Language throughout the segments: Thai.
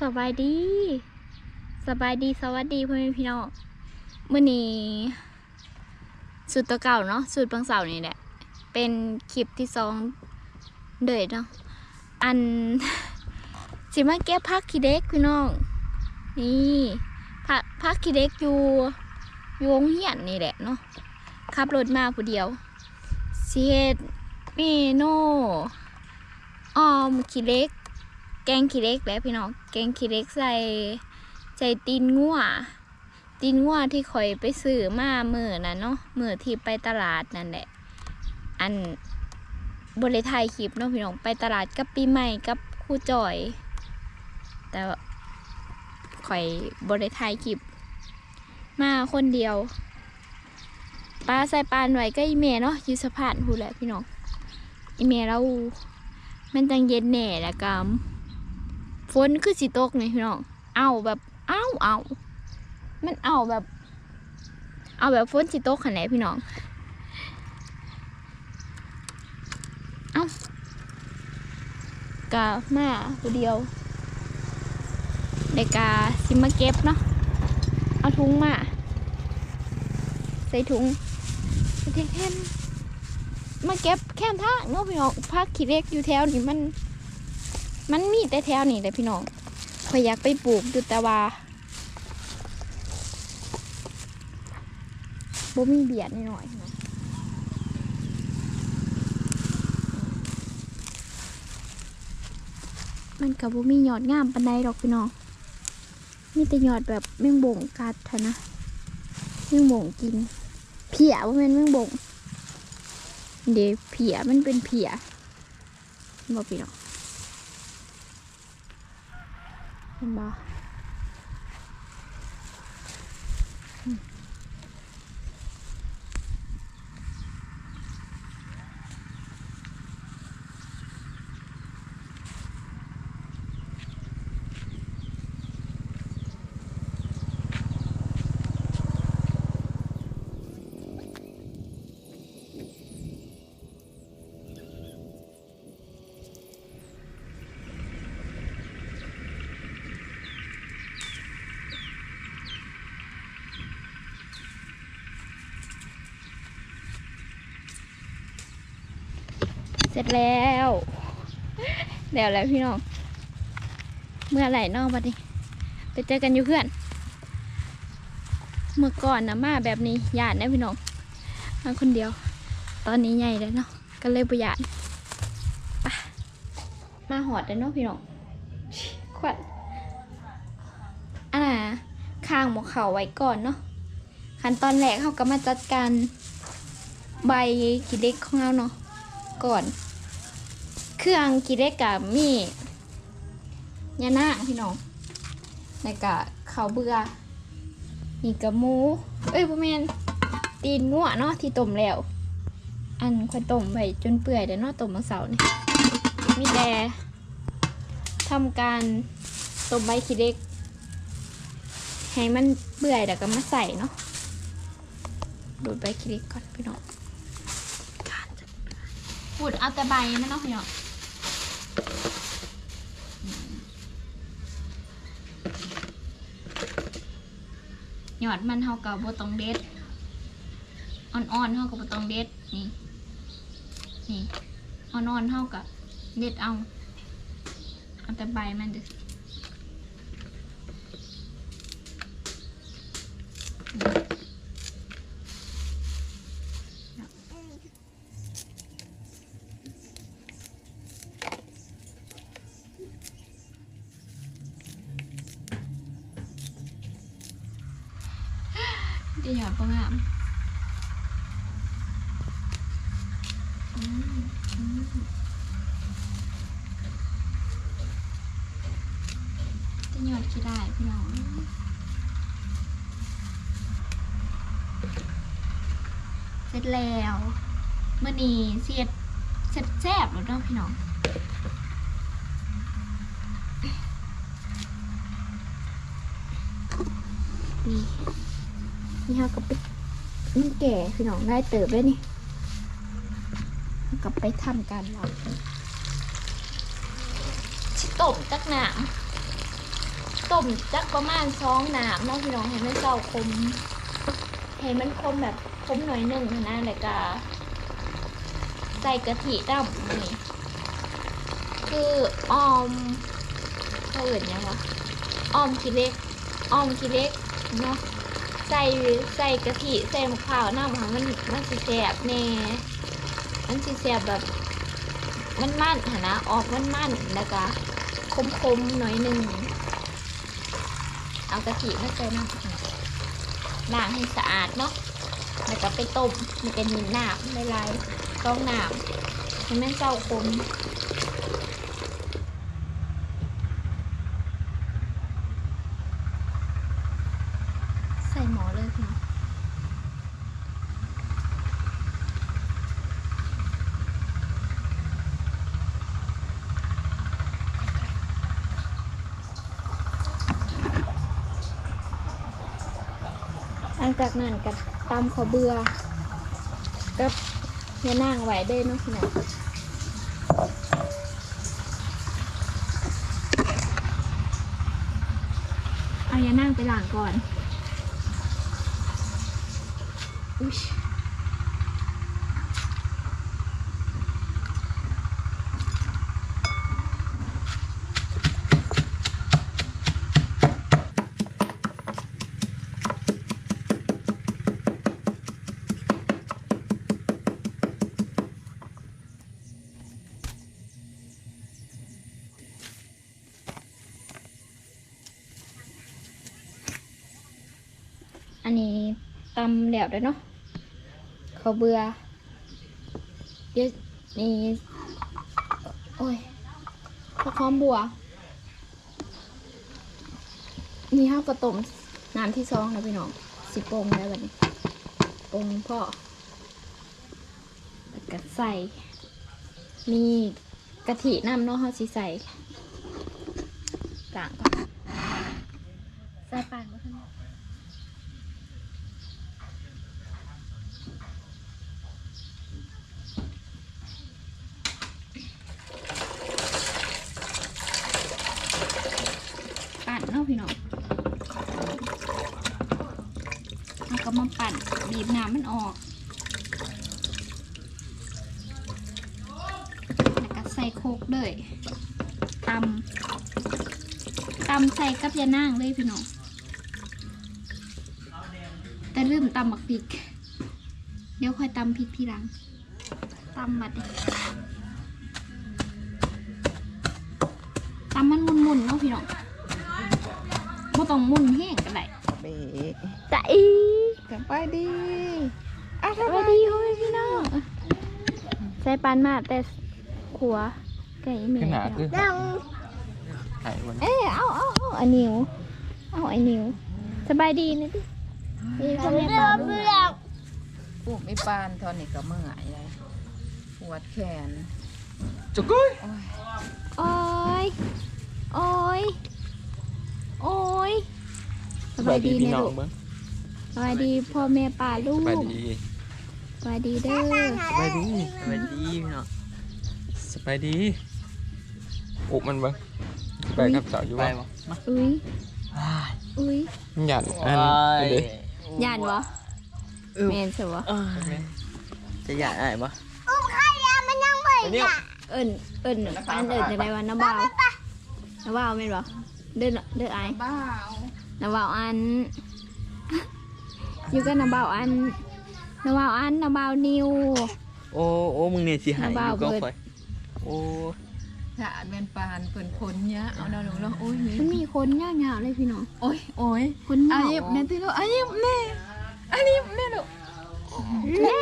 สบายดี สบายดีสวัสดีพ่อแม่พี่น้องมื่อนี้สุดตัวเก่าเนาะสุดบางเสาร์นี่แหละ เป็นคลิปที่สองเดยเนาะอันสิมาเก็บพักขี้เด็กพี่น้องนี่พักพักขี้เด็กอยู่อยู่โรงเรียนนี่แหละเนาะขับรถมาผู้เดียวสิเฮ็ดเมนออมขี้เล็ก แกงขี้เล็กแหล้วพี่น้องแกงขี้เล็กใส่ใส่ตีนงัวตีนงัวที่ข่อยไปซื้อมาเมื่อน่ะเนาะเมื่อที่ไปตลาดนั่นแหละ อันบริไทยคลิปเนาะพี่น้องไปตลาดกับปีใหม่กับคู่จอย แต่ว่าข่อยบริไทยคลิป มาคนเดียวปลาใส่ปานไว้ก็อีเมเนาะยูสะพานพูแหละพี่น้องอีเมเรามันจังเย็นแหน่แล้วก็ ฝนคือสิตกนี่พี่น้องเอาแบบเอาเอามันเอาแบบ เอาแบบฝนสิตกขนาดไหนพี่น้องเอากะมาผู้เดียวเด็กกาสิมาเก็บเนาะเอาถุงมา ใส่ถุงใส่แทนมาเก็บแค่ท่าเนาะพี่น้องพักขี้เล็กอยู่แถวนี้มัน มันมีแต่แถวนี้เลยพี่น้องข่อยอยากไปปลูกอยู่แต่ว่าบ่มีเบียดนิดหน่อยๆนะมันกับบ่มีหยอดงามปันใดดอกพี่น้อง มีแต่หยอดแบบแมงบ่งกัดเถอะนะแมงบ่งกิน เพียว่าม่นแมงบ่งเดี๋ยวเพียมันเป็นเพียบอกพี่น้อง เร็จแล้วแล้วแล้วพี่น้อง เมื่อไหร่นอกบัดนี้ไปเจอกันอยู่เพื่อน เมื่อก่อนนะมาแบบนี้หยาดนะพี่น้องมาคนเดียว ตอนนี้ใหญ่แล้วเนาะก็เลยประหยัดมาหอดแล้วเนาะพี่น้องขวัญอันน่ะข้างหมกเขาไว้ก่อนเนาะขั้นตอนแรกเขาก็มาจัดการใบขีเล็กของเราเนาะก่อน เครื่องขีเล็กกับมียานาพี่น้องแล้วก็ข้าวเบื่อนี่กับหมู เอ้ยพ่อแมนตีนงัวเนาะที่ต้มแล้ว อันค่อยต้มไว้จนเปื่อยเดี๋ยวเนาะต้มมาเสาร์นี่ยมีแต่ทำการต้มใบขี้เล็ก ให้มันเปื่อยแล้วก็มาใส่เนาะดูดใบขี้เล็กก่อนพี่น้องพูดเอาแต่ใบมันเนาะพี่น้อง อดมันเท่ากับโบตองเด็ดอ่อนๆเท่ากับโบตองเด็ดนี่นี่อ่อนๆเท่ากับเด็ดเอาเอาแต่ใบมันเด้อ จะหยอดประงามอืมอืมจะหยอดกี่ได้พี่น้องเสร็จแล้วเมื่อนี้เสียดเสร็จแซ่บแล้วเนาะพี่น้องนี่ นี่ฮะก็ไปนี่แก่พี่น้องได้เติบเลยนี่แล้วก็ไปทำการเราต้มจักหนามต้มจักประมาณสองหนามเนาะพี่น้องให้มันเจ้าคมให้มันคมแบบคมหน่อยหนึ่งนะแล้วก็ใส่กะทิดำนี่คือออมเขาเอื่นยังวะออมขี้เล็กออมขี้เล็กเนาะ ใส่ใส่กะทิใส่มะพร้าวน้ำค่ะมันมันสิแสบแน่มันสิแสบแบบ มันมันๆหั่นะออกมันมันๆแล้วก็คมๆหน่อยหนึ่งเอากะทิมาใส่น้ำล้างให้สะอาดเนาะแล้วก็ไปต้มมันเป็นหน้ำลายๆต้องน้ำให้มันเจ้าคมใส่ หมอเลยพี่น้องหลังจากนั้นก็ตำข้าวเบื่อกับเนื้อนางไหวได้เนาะพี่น้องเอายานั่งไปหล้างก่อน อุ๊ยอันนี้ตำแล้วด้วยเนาะ ข้าเบื่อเดี๋ยวนี่โอ้ยข้าวหอมบัว นี่ข้าวกระต้มน้ำที่ซองนะพี่น้องสิปงได้แบบนี้ปงพ่อแล้วก็ใส่ มีกะทิน้ำเนาะเขาสิใส่ต่างก่อนใส่ปานก็ท่าน ปั่นเนาะพี่น้องแล้วก็มาปั่น บีบน้ำมันออกแล้วก็ใส่โคกเลยตำตำใส่กับยานางเลยพี่น้องแต่ลืมตำหมักพริก เดี๋ยวค่อยตำพริกทีหลังตำมาดิตำมันมุนๆเนาะพี่น้องบ่ต้องมุนแห้งก็ได้เบแต่อี สบายดีอะสวัสดีพ่อแม่พี่น้องใส่ปานมาแต่ขัวไก่เมียขนาดพี่ด้น้วอยงไข่วันเอ้ยเอาเอาเอาไอ้นิวเอาไอ้นิวสบายดีนะดิดีพ่อแม่ปานลูกปลูกไม่ปานตอนนี้ก็เมื่อยเลยปวดแขนจุกุ้ยโอ้ยโอ้ยโอ้ยโอ้ยสบายดีพี่นะน้อลูงก เบิ้งสบายดีพ่อแม่ป่าลูสกบายดีสบายดีเด้อสบายดีสวัสดีพี่น้องสบายดีอุบมันเบิ้งไปกับสาวอยู่ไปบ้านบ่อุ้ยอุ้ยหยันอันว้ายเด็กย่านวะแมนใช่วะเอ้ยจะอยากได้บ่อันนี้เอิญเอิญปานเอิญจะได้ว่าน้ำบ่าวน้ำบ่าวแม่นบ่เด้อเด้อไอายบ้าวน้ำบ่าวอัน อยู่กับน้ำบ่าวอันน้ำบ่าวอันน้ำบ่าวนิว โอ้โอ้มึงเนี่ยสิหายอบ้ายู่ก็เบิดค่อยโอ้ถ้าแมนปานเพิ่นพ้นเนี้ยเอาเนาะลูกเนาะโอ้ยมันมีคนยากๆเลยพี่น้องโอ้ยโอ้ยคนเหอางายิบแน่ติลูกอายิบแน่อายิบแน่ลูกแน่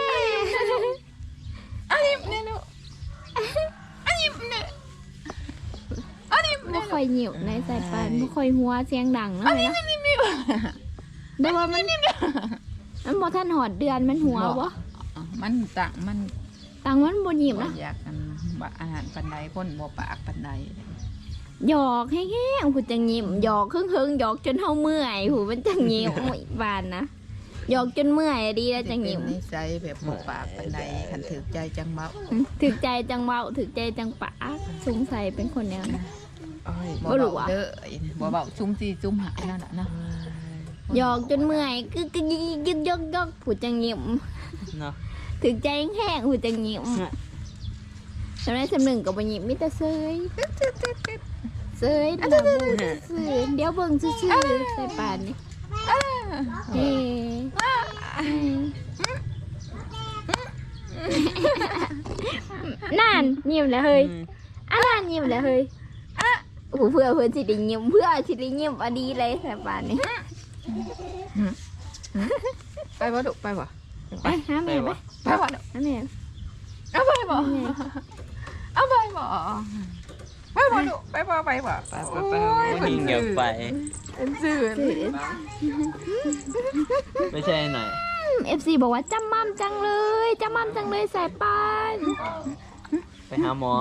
อายิบแน่ลูกอายิบแน่อายิบบ่แน่ค่อยหยิบในสายปานบ่ค่อยหัวเสียงดังเนาะนะ แต่ว่ามันมันบ่ทันหอดเดือนมันหัวบ่มันต่างมันตังมันบ่หยิบบ่นะอยากกันบ่อาหารปันใดคนบ่ปากปันใดหยอกแห้งๆผู้จังหยิบหยอกครึ่งๆหยอกจนเฮาเมื่อยผู้มันจังหยิบโอ้ยบานนะหยอกจนเมื่อยดีแล้วจังหยิบเป็นนิสัยแบบบ่ปากปันใดคันถือใจจังเมาถึกใจจังเบาถึกใจจังปากสงสัยเป็นคนแนวนะเอ้ยบ่รู้ว่ะเด้อไอ้บ่เบาชุ่มจีจุ่มหายนั่นน่ะนะ หยอกจนเมื่อยกึกกึกยิกยิกยกยกผูดจังหยิมเนาะถึงใจแห้งๆผูดจังหยิมสำหรับสำหนึ่งกับบหยิมมิตรเซยเซยหนาบูดซื่อเดี๋ยวเบิ่งซื่อๆใส่ปานนี่เฮ้นั่นยิ้มแล้วเฮ้ยอืมอะนั่นยิ้มแล้วเฮ้ยอะโอ้โหเพื่อเพื่อสิได้ยิ้มเพื่อสิได้ยิ้มอะดีเลยใส่ปานนี่ ไปบ่ดุไปบ่ไปหาแม่ไปไปบ่ดุหาแม่เอาไปบ่เอาไปบ่ไปบ่ดุไปบ่ไปบ่ไปไปไปบ่ยิงอยากไปเป็นสื่อไม่ใช่หน่อยเอฟซีบอกว่าจำมั่มจังเลยจำมั่มจังเลยสายปานไปหาหมอ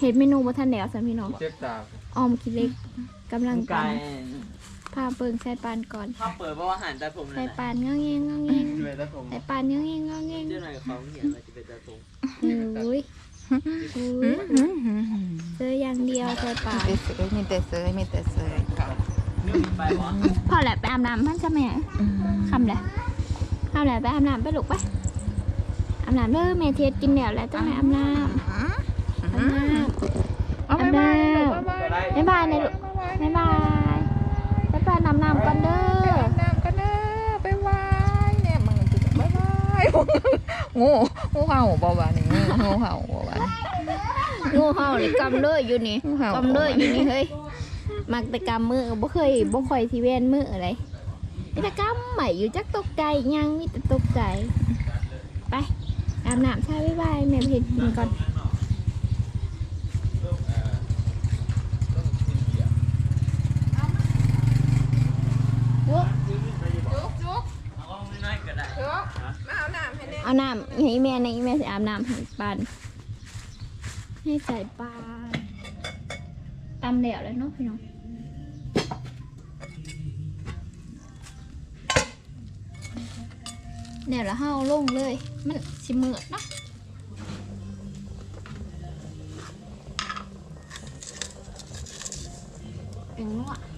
เห็ดเมนูบะทันแดวสัมพี่น้องเจ็บตาออมคิดเล็กกำลังกากันย พาเปิงสายปานก่อนถ้าเปิดเพราะว่าหันตาผมสานั่ยนแหละปานงอแงงงอแงงด้วยแล้วผมสายปานงอแงงงอแงงเจ้าหน่อยเขาเห็นว่าจะเป็นตาตรงโอ้ยโอ้ยเจออย่างเดียวสายปาน มีแต่เสยมีแต่เสยมีแต่เสยนึกไปวะพอแหละไปอาบน้ำพันจะแม่คำแหละคำแหละไปอาบน้ำไปลูกไปอาบน้ำเด้อแม่เทียดกินแล้วแล้วต้องไปอาบน้ำอาบน้ำ เอาไปไปไปไปบ๊ายบายนะลูกบ๊ายบายบ๊ายบายน้ำน้ำก่อนเด้อน้ำกันเด้อไปบายเนี่ยมึงจะบายบายงูงูเห่าบ่วะนี่งูงูเห่าบ่วะงูเห่าเลยกำเลยอยู่นี่งูเห่า กำเลยอยู่นี่เฮ้ยมักแต่กำมือบ่เคยบ่ค่อยที่เว้นมืออะไรมีแต่กำใหม่อยู่จักตกใจยังมีแต่ตกใจ ไปอาบน้ำใช่บ๊ายบายแม่เพชรกินก่อน จุกจุก เอาน้อยๆก็ได้ จุกมาเอาน้ำให้แน่ เอาน้ำให้แม่ในแม่สิอาบน้ำให้ปานให้ใส่ปลาตำแล้วแล้วเนาะพี่น้องเดี๋ยวเราเฮาลงเลย มันสิมืดเนาะเป็นนัวก็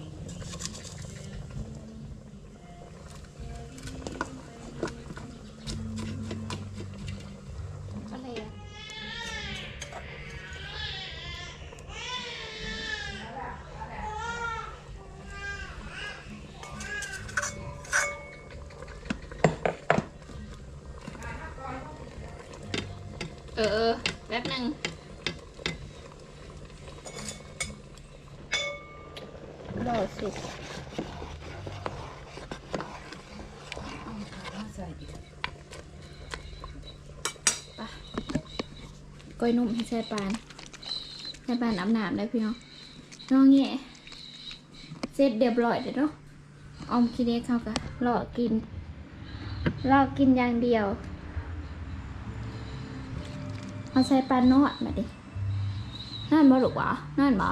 ก้อยนุ่มให้ใส่ปานใส่ปานอาบน้ำได้พี่น้องน้องแง่เสร็จเรียบร้อยเดี๋ยวเนาะออมคิดเด็กเขากะรอกกินรอกกินอย่างเดียวเอาใส่ปานอดมาดินั่นบ่ลูกวะนั่นบ่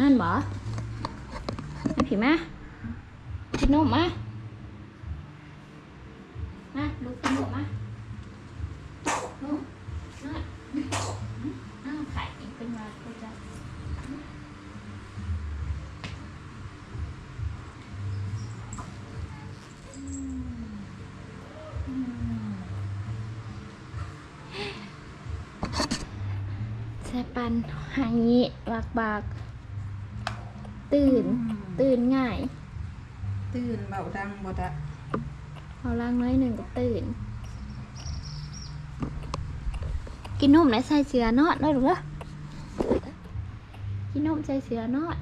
นั่นบ่มา ผิมากินนมมามาลูกกินนมมาลูกนั่นนั่นไข่อีกเป็นว่าก็จะใส่ปันหางี้บากบากตื่น ตื่นง่ายตื่นเบาดังบ่ดะพอล้างน้อยหนึ่งก็ตื่น กินนมและใส่เสือนอนได้หรือเปล่ากินนมใส่เสือนอน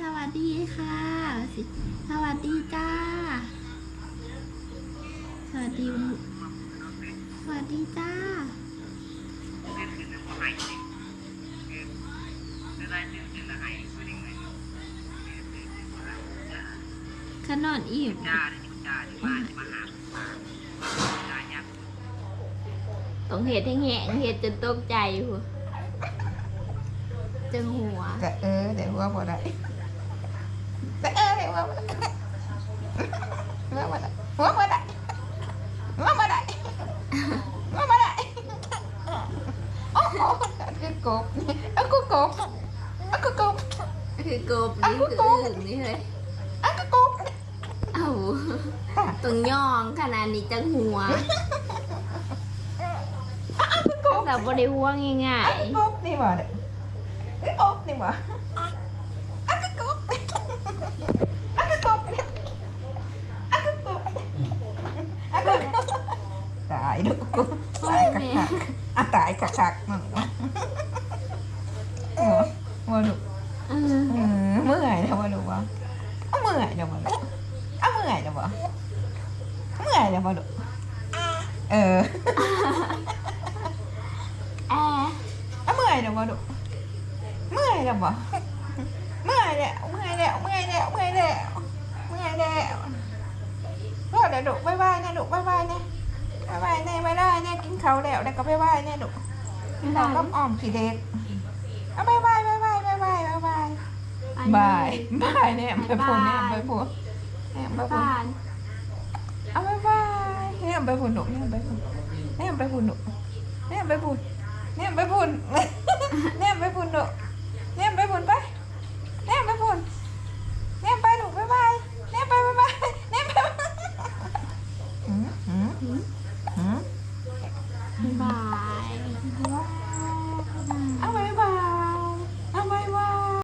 สวัสดีค่ะสิสวัสดีจ้าส วัสดีสวัสดีจ้าขนอนอิ่มต้องเห็ดให้แหงเห็ดจนตกใจหัวจังหัว แต่เออเดี๋ยวว่าบ่ได้แต่เออเดี๋ยว cái cột Ơ có cột. Ơ có cột. Cái cột Ơ có cột. Ơ có cột. Ồ. Tuần cột khả năng cột chân hùa. Cột. Là bố đi hùa nghe ngại Cột đi mà. Cái cột đi mà. Tại được tại cặc cặc à tại cặc cặc บายบายเนี่ยไปพูดเนี่ยไปพูดเนี่ยไปพูดเอาบายบายเนี่ยไปพูดหนุกเนี่ยไปพูดเนี่ยไปพูดหนุกเนี่ยไปพูดเนี่ยไปพูดเนี่ยไปพูดหนุกเนี่ยไปพูดไป